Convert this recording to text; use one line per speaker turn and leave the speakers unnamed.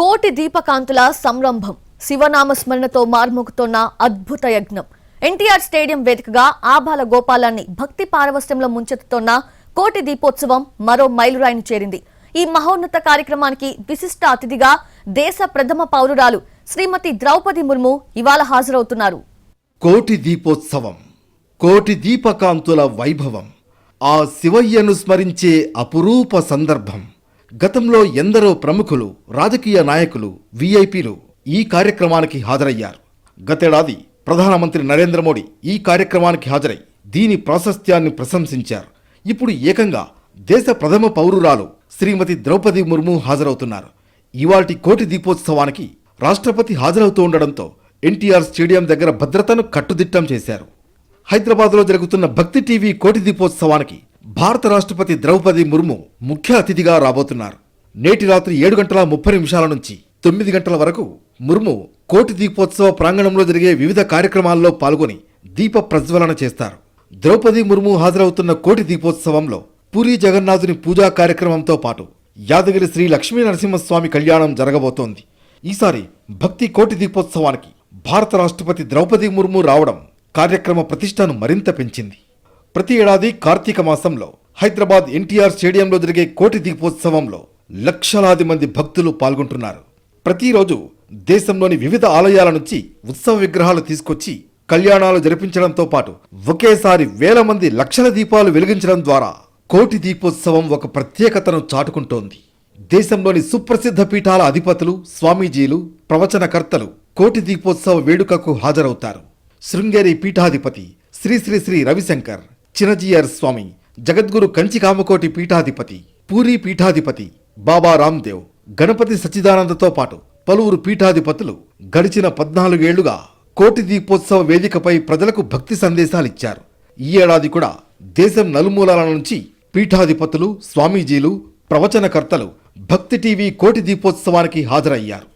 కోటి దీపకాంతుల సంరంభం. శివనామస్మరణతో మార్మోగుతోన్న అద్భుత యజ్ఞం. ఎన్టీఆర్ స్టేడియం వేదికగా ఆబాల గోపాలాన్ని భక్తి పారవస్యంలో ముంచెత్తుతోన్న కోటి దీపోత్సవం మరో మైలురాయిని చేరింది. ఈ మహోన్నత కార్యక్రమానికి విశిష్ట అతిథిగా దేశ ప్రథమ పౌరురాలు శ్రీమతి ద్రౌపది ముర్ము ఇవాళ హాజరవుతున్నారు.
కోటి దీపోత్సవం కోటి దీపకాంతుల వైభవం ఆ శివయ్యను స్మరించే అపురూప సందర్భం. గతంలో ఎందరో ప్రముఖులు రాజకీయ నాయకులు విఐపీలు ఈ కార్యక్రమానికి హాజరయ్యారు. గతేడాది ప్రధానమంత్రి నరేంద్ర మోడీ ఈ కార్యక్రమానికి హాజరై దీని ప్రాశస్త్యాన్ని ప్రశంసించారు. ఇప్పుడు ఏకంగా దేశ ప్రథమ పౌరురాలు శ్రీమతి ద్రౌపది ముర్ము హాజరవుతున్నారు. ఇవాటి కోటి దీపోత్సవానికి రాష్ట్రపతి హాజరవుతూ ఉండడంతో ఎన్టీఆర్ స్టేడియం దగ్గర భద్రతను కట్టుదిట్టం చేశారు. హైదరాబాద్లో జరుగుతున్న భక్తి టీవీ కోటి దీపోత్సవానికి భారత రాష్ట్రపతి ద్రౌపది ముర్ము ముఖ్య అతిథిగా రాబోతున్నారు. నేటి రాత్రి ఏడు గంటల ముప్పై నిమిషాల నుంచి తొమ్మిది గంటల వరకు ముర్ము కోటి దీపోత్సవ ప్రాంగణంలో జరిగే వివిధ కార్యక్రమాల్లో పాల్గొని దీప ప్రజ్వలన చేస్తారు. ద్రౌపది ముర్ము హాజరవుతున్న కోటి దీపోత్సవంలో పూరి జగన్నాథుని పూజా కార్యక్రమంతో పాటు యాదగిరి శ్రీ లక్ష్మీ నరసింహస్వామి కళ్యాణం జరగబోతోంది. ఈసారి భక్తి కోటి దీపోత్సవానికి భారత రాష్ట్రపతి ద్రౌపది ముర్ము రావడం కార్యక్రమ ప్రతిష్టను మరింత పెంచింది. ప్రతి ఏడాది కార్తీక మాసంలో హైదరాబాద్ ఎన్టీఆర్ స్టేడియంలో జరిగే కోటి దీపోత్సవంలో లక్షలాది మంది భక్తులు పాల్గొంటున్నారు. ప్రతిరోజు దేశంలోని వివిధ ఆలయాల నుంచి ఉత్సవ విగ్రహాలు తీసుకొచ్చి కళ్యాణాలు జరిపించడంతో పాటు ఒకేసారి వేల మంది లక్షల దీపాలు వెలిగించడం ద్వారా కోటి దీపోత్సవం ఒక ప్రత్యేకతను చాటుకుంటోంది. దేశంలోని సుప్రసిద్ధ పీఠాల అధిపతులు స్వామీజీలు ప్రవచనకర్తలు కోటి దీపోత్సవ వేడుకకు హాజరవుతారు. శృంగేరి పీఠాధిపతి శ్రీ శ్రీ శ్రీ రవిశంకర్ చినజీయర్ స్వామి జగద్గురు కంచి కామకోటి పీఠాధిపతి పూరి పీఠాధిపతి బాబా రామ్దేవ్ గణపతి సచ్చిదానందతో పాటు పలువురు పీఠాధిపతులు గడిచిన పద్నాలుగేళ్ళుగా కోటి దీపోత్సవ వేదికపై ప్రజలకు భక్తి సందేశాలిచ్చారు. ఈ ఏడాది కూడా దేశం నలుమూలల నుంచి పీఠాధిపతులు స్వామీజీలు ప్రవచనకర్తలు భక్తి టీవీ కోటి దీపోత్సవానికి హాజరయ్యారు.